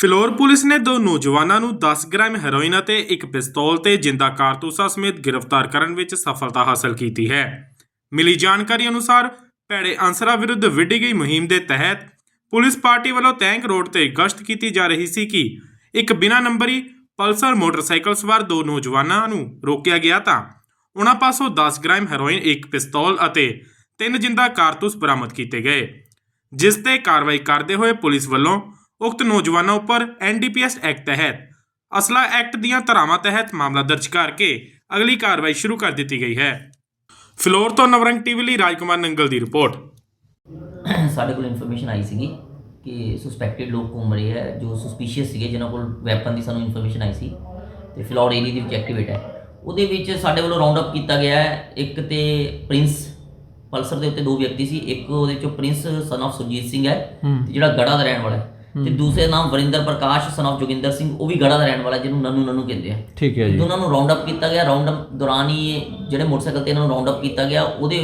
Phillaur police ਨੇ ਦੋ ਨੌਜਵਾਨਾਂ ਨੂੰ 10 ਗ੍ਰਾਮ ਹੈਰੋਇਨ ਅਤੇ ਇੱਕ ਪਿਸਤੌਲ ਤੇ ਜਿੰਦਾ ਕਾਰਤੂਸਾਂ ਸਮੇਤ ਗ੍ਰਿਫਤਾਰ ਕਰਨ ਵਿੱਚ ਸਫਲਤਾ ਹਾਸਲ ਕੀਤੀ ਹੈ। ਮਿਲੀ ਜਾਣਕਾਰੀ ਅਨੁਸਾਰ ਭੈੜੇ ਅਨਸਰਾਂ ਵਿਰੁੱਧ ਵਿੱਢੀ ਗਈ ਮੁਹਿੰਮ ਦੇ ਤਹਿਤ ਪੁਲਿਸ ਪਾਰਟੀ ਵੱਲੋਂ ਤੈਂਕ ਰੋਡ ਤੇ ਗਸ਼ਤ ਕੀਤੀ ਜਾ ਰਹੀ ਸੀ ਕਿ ਇੱਕ ਬਿਨਾਂ ਨੰਬਰੀ ਪਲਸਰ ਮੋਟਰਸਾਈਕਲ ਸਵਾਰ ਦੋ ਨੌਜਵਾਨਾਂ ਨੂੰ ਰੋਕਿਆ ਗਿਆ ਤਾਂ ਉਹਨਾਂ ਪਾਸੋਂ 10 ਗ੍ਰਾਮ ਹੈਰੋਇਨ, ਇੱਕ ਪਿਸਤੌਲ ਅਤੇ ਤਿੰਨ ਜਿੰਦਾ ਕਾਰਤੂਸ ਬਰਾਮਦ ਕੀਤੇ ਗਏ। ਜਿਸ ਤੇ ਕਾਰਵਾਈ ਕਰਦੇ ਹੋਏ ਪੁਲਿਸ ਵੱਲੋਂ ਉਕਤ ਨੌਜਵਾਨਾਂ ਉੱਪਰ ਐਨਡੀਪੀਐਸ ਐਕਟ ਤਹਿਤ ਅਸਲਾ ਐਕਟ ਦੀਆਂ ਧਾਰਾਵਾਂ ਤਹਿਤ ਮਾਮਲਾ ਦਰਜ ਕਰਕੇ ਅਗਲੀ ਕਾਰਵਾਈ ਸ਼ੁਰੂ ਕਰ ਦਿੱਤੀ ਗਈ ਹੈ। ਫਲੋਰ ਤੋਂ ਨਵਰੰਗ ਟੀਵੀ ਲਈ ਰਾਜਕੁਮਾਰ ਨੰਗਲ ਦੀ ਰਿਪੋਰਟ। ਸਾਡੇ ਕੋਲ ਇਨਫੋਰਮੇਸ਼ਨ ਆਈ ਸੀਗੀ ਕਿ ਸਸਪੈਕਟਡ ਲੋਕ ਘੁੰਮ ਰਹੇ ਹੈ ਜੋ ਸਸਪੀਸ਼ੀਅਸ ਸੀਗੇ ਜਿਨ੍ਹਾਂ ਕੋਲ ਵੈਪਨ ਦੀ ਸਾਨੂੰ ਇਨਫੋਰਮੇਸ਼ਨ ਆਈ ਸੀ ਤੇ ਫਿਲੌਰ ਏਰੀਆ ਦੇ ਵਿੱਚ ਐਕਟੀਵੇਟ ਹੈ। ਉਹਦੇ ਵਿੱਚ ਸਾਡੇ ਵੱਲੋਂ ਰਾਉਂਡ ਅਪ ਕੀਤਾ ਗਿਆ ਹੈ ਇੱਕ ਤੇ ਪ੍ਰਿੰਸ ਪਲਸਰ ਦੇ ਉੱਤੇ ਦੋ ਵਿਅਕਤੀ ਸੀ ਇੱਕ ਉਹਦੇ ਚੋਂ prince son of Surjit Singh ਹੈ ਜਿਹੜਾ ਗੜਾ ਦਾ ਰਹਿਣ ਵਾਲਾ ਹੈ। ਤੇ ਦੂਸਰੇ ਨਾਮ ਵਰਿੰਦਰ ਪ੍ਰਕਾਸ਼ ਸਨ of ਜੋਗਿੰਦਰ ਸਿੰਘ ਉਹ ਵੀ ਗੜਾ ਦਾ ਰਹਿਣ ਵਾਲਾ ਜਿਹਨੂੰ ਨਨੂ ਨਨੂ ਕਹਿੰਦੇ ਆ। ਠੀਕ ਹੈ ਜੀ। ਦੋਨਾਂ ਨੂੰ ਰਾਉਂਡ ਅਪ ਕੀਤਾ ਗਿਆ ਰਾਉਂਡ ਅਪ ਦੌਰਾਨ ਹੀ ਜਿਹੜੇ ਮੋਟਰਸਾਈਕਲ ਤੇ ਇਹਨਾਂ ਨੂੰ ਰਾਉਂਡ ਅਪ ਕੀਤਾ ਗਿਆ ਉਹਦੇ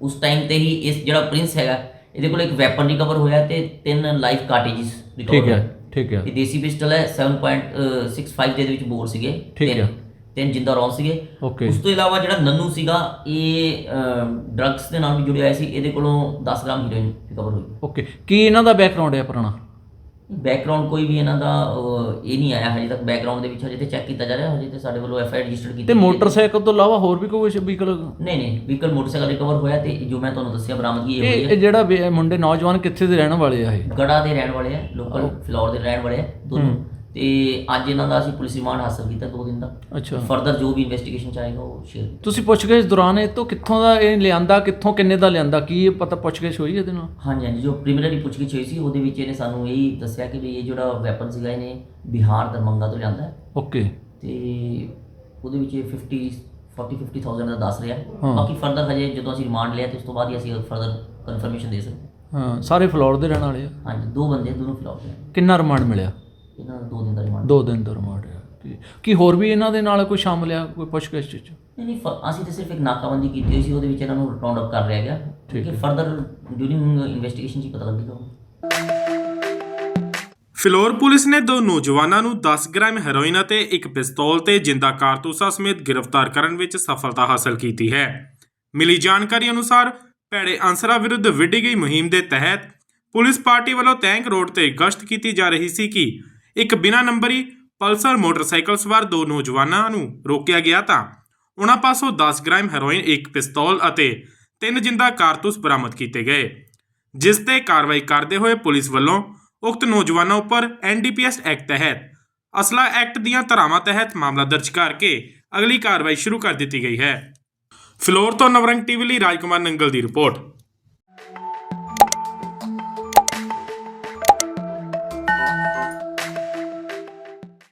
ਉਸ ਟਾਈਮ ਤੇ ਹੀ ਇਸ ਜਿਹੜਾ ਪ੍ਰਿੰਸ ਹੈਗਾ ਇਹਦੇ ਕੋਲ ਇੱਕ ਵੈਪਨ ਰਿਕਵਰ ਹੋਇਆ ਤੇ ਤਿੰਨ ਲਾਈਫ ਕਾਰਟੇਜਸ ਰਿਕਵਰ ਠੀਕ ਹੈ ਠੀਕ ਹੈ। ਇਹ ਦੇਸੀ ਪਿਸਟਲ ਹੈ 7.65 ਦੇ ਵਿੱਚ ਬੋਰ ਸੀਗੇ ਠੀਕ ਹੈ। ਤਿੰਨ ਜਿੰਦਾ ਰੌਂਦ ਸੀਗੇ। ਉਸ ਤੋਂ ਇਲਾਵਾ ਜਿਹੜਾ ਨੰਨੂ ਸੀਗਾ ਇਹ ਡਰੱਗਸ ਦੇ ਨਾਲ ਵੀ ਜੁੜਿਆ ਸੀ ਇਹਦੇ ਕੋਲੋਂ 10 ਗ੍ਰਾਮ ਹੀਰੋਇਨ ਰਿਕਵਰ ਹੋਈ। ਓਕੇ ਕੀ ਇਹਨਾਂ ਦਾ ਬੈਕਗ੍ਰਾਉਂਡ ਹੈ ਪੁਰਾਣਾ? ਬੈਕਗ੍ਰਾਉਂਡ ਕੋਈ ਵੀ ਇਹਨਾਂ ਦਾ ਇਹ ਨਹੀਂ ਆਇਆ ਹਜੇ ਤੱਕ ਬੈਕਗ੍ਰਾਉਂਡ ਦੇ ਵਿੱਚ ਹਜੇ ਤੇ ਚੈੱਕ ਕੀਤਾ ਜਾ ਰਿਹਾ ਹਜੇ ਤੇ ਸਾਡੇ ਵੱਲੋਂ ਐਫ ਆਈ ਰਜਿਸਟਰ ਕੀਤੀ ਤੇ। ਮੋਟਰਸਾਈਕਲ ਤੋਂ ਇਲਾਵਾ ਹੋਰ ਵੀ ਕੋਈ ਵਹੀਕਲ ਨਹੀਂ ਨਹੀਂ ਵਹੀਕਲ ਮੋਟਰਸਾਈਕਲ ਰਿਕਵਰ ਹੋਇਆ ਤੇ ਜੋ ਮੈਂ ਤੁਹਾਨੂੰ ਦੱਸਿਆ ਬਰਾਮਦਗੀ ਇਹ ਹੋਈ ਇਹ ਹੈ। ਜਿਹੜਾ ਇਹ ਮੁੰਡੇ ਨੌਜਵਾਨ ਕਿੱਥੇ ਦੇ ਰਹਿਣ ਵਾਲੇ ਆ ਇਹ? ਗੜਾ ਦੇ ਰਹਿਣ ਵਾਲੇ ਆ ਲੋਕਲ ਫਲੋਰ ਦੇ ਰਹਿਣ ਵਾਲੇ ਆ ਦੋਨੋਂ। ਤੇ ਅੱਜ ਇਹਨਾਂ ਦਾ ਅਸੀਂ ਪੁਲਿਸ ਰਿਮਾਂਡ ਹਾਸਲ ਕੀਤਾ ਦੋ ਦਿਨ ਦਾ। ਅੱਛਾ। ਫਰਦਰ ਜੋ ਵੀ ਇਨਵੈਸਟੀਗੇਸ਼ਨ ਚਾਹੇਗਾ ਉਹ ਸ਼ੇਅਰ ਤੁਸੀਂ ਪੁੱਛਗਿੱਛ ਦੌਰਾਨ ਇਹ ਤੋਂ ਕਿੱਥੋਂ ਦਾ ਇਹ ਲਿਆਂਦਾ ਕਿੱਥੋਂ ਕਿੰਨੇ ਦਾ ਲਿਆਂਦਾ ਕੀ ਇਹ ਪਤਾ ਪੁੱਛਗਿੱਛ ਹੋਈ ਇਹਦੇ ਨਾਲ? ਹਾਂਜੀ ਹਾਂਜੀ ਜੋ ਪ੍ਰੀਲਿਮਿਨਰੀ ਪੁੱਛਗਿੱਛ ਹੋਈ ਸੀ ਉਹਦੇ ਵਿੱਚ ਇਹਨੇ ਸਾਨੂੰ ਇਹ ਦੱਸਿਆ ਕਿ ਵੀ ਇਹ ਜਿਹੜਾ ਵੈਪਨ ਸੀਗਾ ਇਹਨੇ ਬਿਹਾਰ ਦਰਮੰਗਾ ਤੋਂ ਲਿਆਂਦਾ ਓਕੇ ਤੇ ਉਹਦੇ ਵਿੱਚ ਇਹ 50 40 50000 ਦਾ ਦੱਸ ਰਿਹਾ। ਬਾਕੀ ਫਰਦਰ ਹਜੇ ਜਦੋਂ ਅਸੀਂ ਰਿਮਾਂਡ ਲਿਆ ਤੇ ਉਸ ਤੋਂ ਬਾਅਦ ਹੀ ਅਸੀਂ ਫਰਦਰ ਕਨਫਰਮੇਸ਼ਨ ਦੇ ਸਕਦੇ ਹਾਂ। ਸਾਰੇ ਫਲੋਰ ਦੇ ਰਹਿਣ ਵਾਲੇ ਆ। ਹਾਂਜੀ ਦੋ ਬੰਦੇ ਦੋਨੋਂ ਫਿਲਹਾਲ ਦੇ ਕਿੰਨਾ ਰਿਮਾਂਡ ਮਿਲਿਆ? ਇਹਨਾਂ ਦਾ ਦੋ ਦਿਨ ਦਾ ਰਿਮਾਂਡ ਦੋ ਦਿਨ ਦਾ ਰਿਮਾਂਡ ਆ ਕੀ- ਕੀ ਹੋਰ ਵੀ ਇਹਨਾਂ ਦੇ ਨਾਲ ਕੋਈ ਸ਼ਾਮਲ ਆ ਕੋਈ ਪੁੱਛਗਿੱਛ ਚ? ਨਹੀਂ ਨਹੀਂ ਫ- ਅਸੀਂ ਤਾਂ ਸਿਰਫ ਇੱਕ ਨਾਕਾਬੰਦੀ ਕੀਤੀ ਹੋਈ ਸੀ ਉਹਦੇ ਵਿੱਚ ਇਹਨਾਂ ਨੂੰ ਰਾਉਂਡ ਅਪ ਕਰ ਲਿਆ ਗਿਆ। ਠੀਕ ਕਿ ਹੈ। ਫਰਦਰ ਡਿਊਰਿੰਗ ਇਨਵੈਸਟੀਗੇਸ਼ਨ ਚ ਹੀ ਪਤਾ ਲੱਗੇਗਾ। ਫਿਲੌਰ ਪੁਲਿਸ ਨੇ ਦੋ ਨੌਜਵਾਨਾਂ ਨੂੰ 10 ਗ੍ਰਾਮ ਹੈਰੋਇਨ ਅਤੇ ਇੱਕ ਪਿਸਤੌਲ ਤੇ ਜਿੰਦਾ ਕਾਰਤੂਸਾਂ ਸਮੇਤ ਗ੍ਰਿਫਤਾਰ ਕਰਨ ਵਿੱਚ ਸਫਲਤਾ ਹਾਸਲ ਕੀਤੀ ਹੈ। ਮਿਲੀ ਜਾਣਕਾਰੀ ਅਨੁਸਾਰ ਭੈੜੇ ਅਨਸਰਾਂ ਵਿਰੁੱਧ ਵਿੱਢੀ ਗਈ ਮੁਹਿੰਮ ਦੇ ਤਹਿਤ ਪੁਲਿਸ ਪਾਰਟੀ ਵੱਲੋਂ ਟੈਂਕ ਰੋਡ ਤੇ ਗਸ਼ਤ ਕੀਤੀ ਜਾ ਰਹੀ ਸੀ ਕਿ ਇੱਕ ਬਿਨਾਂ ਨੰਬਰੀ ਪਲਸਰ ਮੋਟਰਸਾਈਕਲ ਸਵਾਰ ਦੋ ਨੌਜਵਾਨਾਂ ਨੂੰ ਰੋਕਿਆ ਗਿਆ ਤਾਂ ਉਹਨਾਂ ਪਾਸੋਂ 10 ਗ੍ਰਾਮ ਹੈਰੋਇਨ, ਇੱਕ ਪਿਸਤੌਲ ਅਤੇ ਤਿੰਨ ਜਿੰਦਾ ਕਾਰਤੂਸ ਬਰਾਮਦ ਕੀਤੇ ਗਏ, ਜਿਸ ਤੇ ਕਾਰਵਾਈ ਕਰਦੇ ਹੋਏ ਪੁਲਿਸ ਵੱਲੋਂ ਉਕਤ ਨੌਜਵਾਨਾਂ ਉੱਪਰ ਐਨਡੀਪੀਐਸ ਐਕਟ ਤਹਿਤ, ਅਸਲਾ ਐਕਟ ਦੀਆਂ ਧਾਰਾਵਾਂ ਤਹਿਤ ਮਾਮਲਾ ਦਰਜ ਕਰਕੇ ਅਗਲੀ ਕਾਰਵਾਈ ਸ਼ੁਰੂ ਕਰ ਦਿੱਤੀ ਗਈ ਹੈ। ਫਲੋਰ ਤੋਂ ਨਵਰੰਗ ਟੀਵੀ ਲਈ ਰਾਜਕੁਮਾਰ ਨੰਗਲ ਦੀ ਰਿਪੋਰਟ।